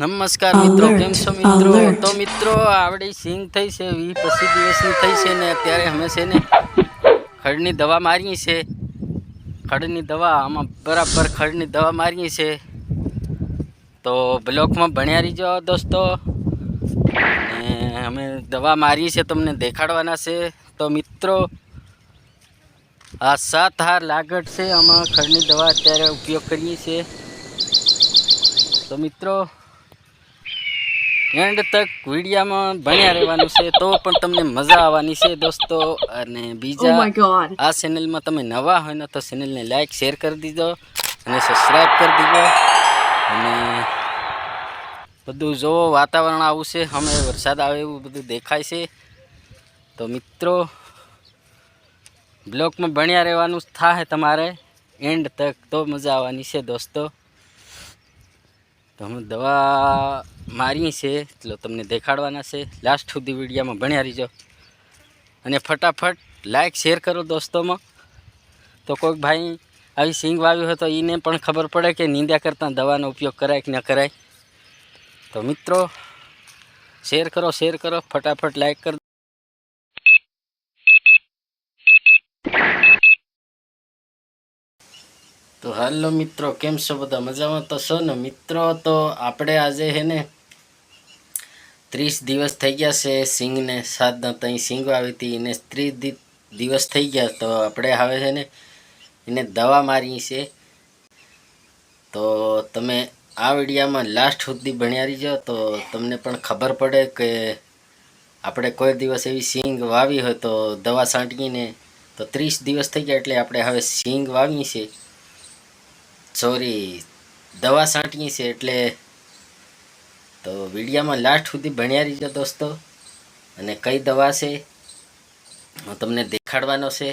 નમસ્કાર મિત્રો કેમ છો મિત્રો? તો મિત્રો આવડી સિંગ થઈ છે વી પચીસ દિવસની થઈ છે ને અત્યારે અમે છે ને ખડની દવા મારીએ છે ખડની દવા આમાં બરાબર ખડની દવા મારીએ છે તો બ્લોકમાં ભણ્યા રહીજો દોસ્તો. અમે દવા મારીએ છે તમને દેખાડવાના છે. તો મિત્રો આ સાત હાર લાગટ છે આમાં ખડની દવા અત્યારે ઉપયોગ કરીએ છીએ. તો મિત્રો એન્ડ તક વિડીયામાં ભણ્યા રહેવાનું છે તો પણ તમને મજા આવવાની છે દોસ્તો. અને Oh બીજા આ ચેનલમાં તમે નવા હોય ને તો ચેનલને લાઈક શેર કરી દીજો અને સબસ્ક્રાઈબ કરી દીજો. અને બધું જોવો વાતાવરણ આવું છે અમે વરસાદ આવે એવું બધું દેખાય છે. તો મિત્રો બ્લોકમાં ભણ્યા રહેવાનું થાય તમારે. એન્ડ તક તો મજા આવવાની છે દોસ્તો. તો અમે દવા મારી છે, એટલે તમને દેખાડવાના છે. લાસ્ટ સુધી વિડીયોમાં ભણ્યા રહીજો. અને ફટાફટ લાઇક શેર કરો દોસ્તોમાં. તો કોઈક ભાઈ આવી સિંગ વાવ્યું હોય તો એને પણ ખબર પડે કે નીંદ્યા કરતાં દવાનો ઉપયોગ કરાય કે ન કરાય. તો મિત્રો શેર કરો શેર કરો, ફટાફટ લાઇક કરો તો હાલો મિત્રો, કેમ છો બધા? મજામાં તો છો ને? મિત્રો, તો આપણે આજે હે ને ત્રીસ દિવસ થઈ ગયા છે સિંગને સાત ત્યાં સિંગ આવી હતી, એને ત્રીસ દિવસ થઈ ગયા, તો આપણે હવે છે ને એને દવા મારી છે તો તમે આ વિડીયામાં લાસ્ટ સુધી ભણ્યા રહીજો તો તમને પણ ખબર પડે કે આપણે કોઈ દિવસ એવી સિંગ વાવી હોય તો દવા છાંટીને, તો ત્રીસ દિવસ થઈ ગયા એટલે આપણે હવે સિંગ વાવી છે સોરી દવા છાંટીએ છે એટલે તો વિડીયામાં લાસ્ટ સુધી ભણ્યા રહીજો દોસ્તો. અને કઈ દવા છે? હું તમને દેખાડવાનો છે.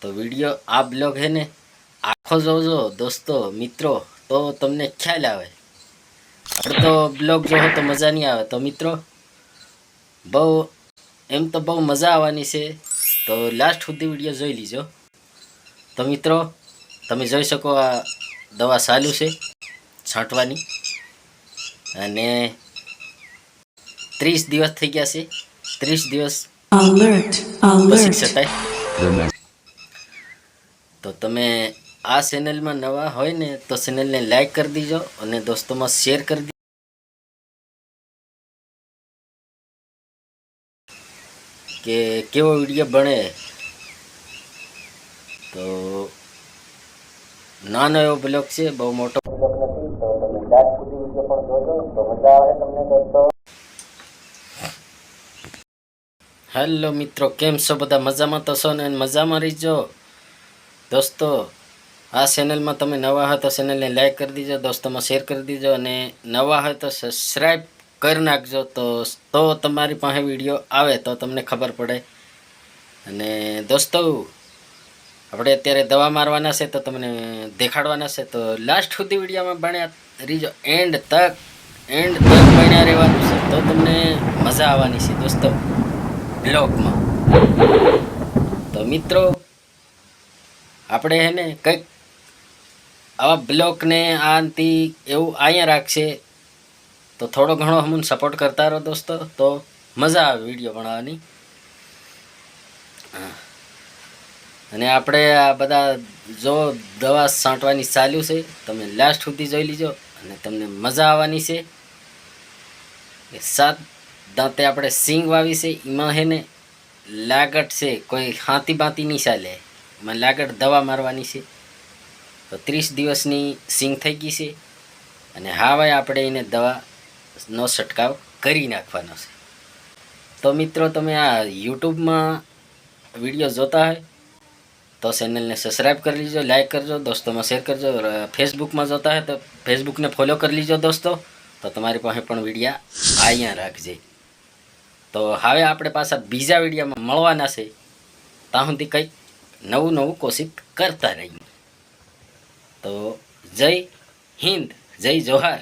તો વીડિયો આ બ્લોગ હે ને આખો જોજો દોસ્તો, મિત્રો. તો તમને ખ્યાલ આવે. અડધો બ્લોગ જોવો તો મજા નહીં આવે. તો મિત્રો, બહુ, એમ તો બહુ મજા આવવાની છે. તો લાસ્ટ સુધી વીડિયો જોઈ લીજો. તો મિત્રો, તમે જોઈ શકો આ દવા ચાલુ છે, છાંટવાની. અને ત્રીસ દિવસ થઈ ગયા છે. ત્રીસ દિવસ તો તમે આ ચેનલમાં નવા હોય ને તો ચેનલને લાઈક કરી દીજો અને દોસ્તોમાં શેર કરી દીજો. કે કેવો વીડિયો બને? તો નાનો એવો બ્લોગ છે બહુ મોટો. હેલો મિત્રો, કેમ છો બધા? મજામાં તો છો ને? મજામાં રહીજો. દોસ્તો, આ ચેનલમાં તમે નવા હોય ચેનલને લાઈક કરી દીજો, દોસ્તોમાં શેર કરી દીજો, અને નવા હોય તો સબસ્ક્રાઈબ કરી નાખજો. તો તો તમારી પાસે વીડિયો આવે તો તમને ખબર પડે. અને દોસ્તો, આપણે અત્યારે દવા મારવાના છે તો તમને દેખાડવાના છે. તો લાસ્ટ સુધી વિડીયોમાં ભણ્યા રીજો એન્ડ તક. એન્ડ દસ મહિના રહેવાનું છે, તો તમને મજા આવવાની છે દોસ્તો બ્લોકમાં તો મિત્રો, આપણે હે ને કંઈક આવા બ્લોકને આનથી એવું અહીંયા રાખશે, તો થોડો ઘણો અમને સપોર્ટ કરતા રહો દોસ્તો, તો મજા આવે વીડિયો બનાવવાની. અને આપણે આ બધા જો દવા છાંટવાની ચાલ્યું છે, તમે લાસ્ટ સુધી જોઈ લીજો. અને તમને મજા આવવાની છે. સાત દાંતે આપણે સિંગ વાવી છે. એમાં હે ને લાગટ છે, કોઈ હાંતી બાંતી નહીં ચાલે એમાં લાગટ દવા મારવાની છે. તો ત્રીસ દિવસની સિંગ થઈ ગઈ છે. અને હવે આપણે એને દવાનો છંટકાવ કરી નાખવાનો છે. તો મિત્રો, તમે આ યુટ્યુબમાં વીડિયો જોતા હોય તો ચેનલને સબસ્ક્રાઈબ કરી લીજો લાઇક કરજો, દોસ્તોમાં શેર કરજો. ફેસબુકમાં જોતા હોય તો ફેસબુકને ફોલો કરી લીજો દોસ્તો. તો તમારી પાસે પણ વિડીયા અહીંયા રાખજે. તો હવે આપણે પાછા બીજા વિડીયામાં મળવાના છે. ત્યાં સુધી કંઈક નવું નવું કોશિશ કરતા રહીએ. તો જય હિન્દ, જય જોહાર.